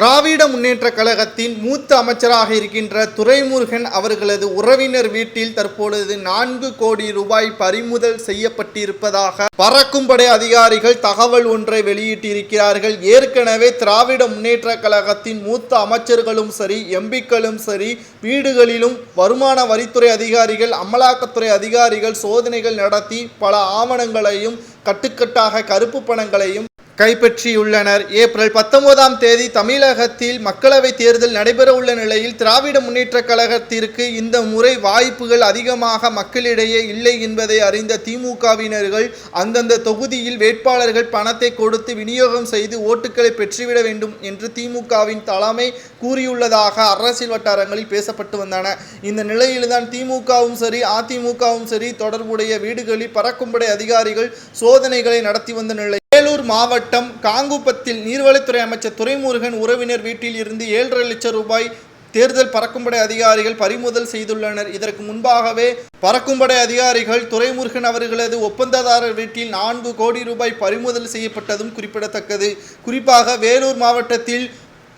திராவிட முன்னேற்ற கழகத்தின் மூத்த அமைச்சராக இருக்கின்ற துரைமுருகன் அவர்களது உறவினர் வீட்டில் தற்பொழுது நான்கு கோடி ரூபாய் பறிமுதல் செய்யப்பட்டிருப்பதாக பறக்கும்படை அதிகாரிகள் தகவல் ஒன்றை வெளியிட்டிருக்கிறார்கள். ஏற்கனவே திராவிட முன்னேற்ற கழகத்தின் மூத்த அமைச்சர்களும் சரி எம்பிக்களும் சரி வீடுகளிலும் வருமான வரித்துறை அதிகாரிகள் அமலாக்கத்துறை அதிகாரிகள் சோதனைகள் நடத்தி பல ஆவணங்களையும் கட்டுக்கட்டாக கருப்பு பணங்களையும் கைப்பற்றியுள்ளனர். ஏப்ரல் பத்தொன்பதாம் தேதி தமிழகத்தில் மக்களவைத் தேர்தல் நடைபெறவுள்ள நிலையில் திராவிட முன்னேற்றக் கழகத்திற்கு இந்த முறை வாய்ப்புகள் அதிகமாக மக்களிடையே இல்லை என்பதை அறிந்த திமுகவினர்கள் அந்தந்த தொகுதியில் வேட்பாளர்கள் பணத்தை கொடுத்து விநியோகம் செய்து ஓட்டுகளை பெற்றுவிட வேண்டும் என்று திமுகவின் தலைமை கூறியுள்ளதாக அரசியல் வட்டாரங்களில் பேசப்பட்டு வந்தன. இந்த நிலையில்தான் திமுகவும் சரி அதிமுகவும் சரி தொடர்புடைய வீடுகளில் பறக்கும்படை அதிகாரிகள் சோதனைகளை நடத்தி வந்த நிலை வேலூர் மாவட்டம் காங்குப்பத்தில் நீர்வளத்துறை அமைச்சர் துரைமுருகன் உறவினர் வீட்டில் இருந்து ஏழரை லட்சம் ரூபாய் தேர்தல் பறக்கும்படை அதிகாரிகள் பறிமுதல் செய்துள்ளனர். இதற்கு முன்பாகவே பறக்கும்படை அதிகாரிகள் துரைமுருகன் அவர்களது ஒப்பந்ததாரர் வீட்டில் நான்கு கோடி ரூபாய் பறிமுதல் செய்யப்பட்டதும் குறிப்பிடத்தக்கது. குறிப்பாக வேலூர் மாவட்டத்தில்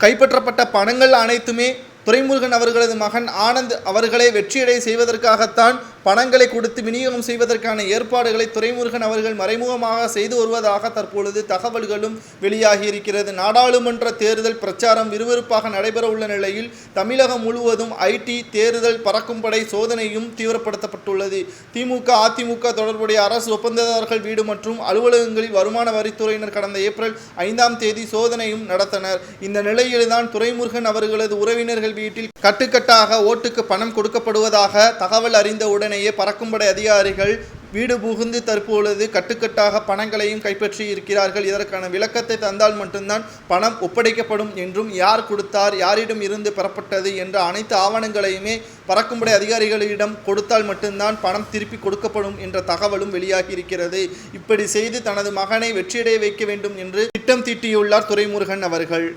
கைப்பற்றப்பட்ட பணங்கள் அனைத்துமே துரைமுருகன் அவர்களது மகன் ஆனந்த் அவர்களை வெற்றியடை செய்வதற்காகத்தான் பணங்களை கொடுத்து விநியோகம் செய்வதற்கான ஏற்பாடுகளை துரைமுருகன் அவர்கள் மறைமுகமாக செய்து வருவதாக தற்பொழுது தகவல்களும் வெளியாகி இருக்கிறது. நாடாளுமன்ற தேர்தல் பிரச்சாரம் விறுவிறுப்பாக நடைபெற உள்ள நிலையில் தமிழகம் முழுவதும் ஐடி தேர்தல் பறக்கும் படை சோதனையும் தீவிரப்படுத்தப்பட்டுள்ளது. திமுக அதிமுக தொடர்புடைய அரசு ஒப்பந்ததாரர்கள் வீடு மற்றும் அலுவலகங்களில் வருமான வரித்துறையினர் கடந்த ஏப்ரல் ஐந்தாம் தேதி சோதனையும் நடத்தனர். இந்த நிலையில்தான் துரைமுருகன் அவர்களது உறவினர்கள் வீட்டில் கட்டுக்கட்டாக ஓட்டுக்கு பணம் கொடுக்கப்படுவதாக தகவல் அறிந்தவுடன் உடனேயே பறக்கும்படை அதிகாரிகள் வீடு புகுந்து தற்பொழுது கட்டுக்கட்டாக பணங்களையும் கைப்பற்றி இருக்கிறார்கள். இதற்கான விளக்கத்தை தந்தால் மட்டும்தான் பணம் ஒப்படைக்கப்படும் என்றும் யார் கொடுத்தார் யாரிடம் இருந்து பெறப்பட்டது என்ற அனைத்து ஆவணங்களையுமே பறக்கும்படை அதிகாரிகளிடம் கொடுத்தால் மட்டும்தான் பணம் திருப்பி கொடுக்கப்படும் என்ற தகவலும் வெளியாகி இருக்கிறது. இப்படி செய்து தனது மகனை வெற்றியடைய வைக்க வேண்டும் என்று திட்டம் தீட்டியுள்ளார் துரைமுருகன் அவர்கள்.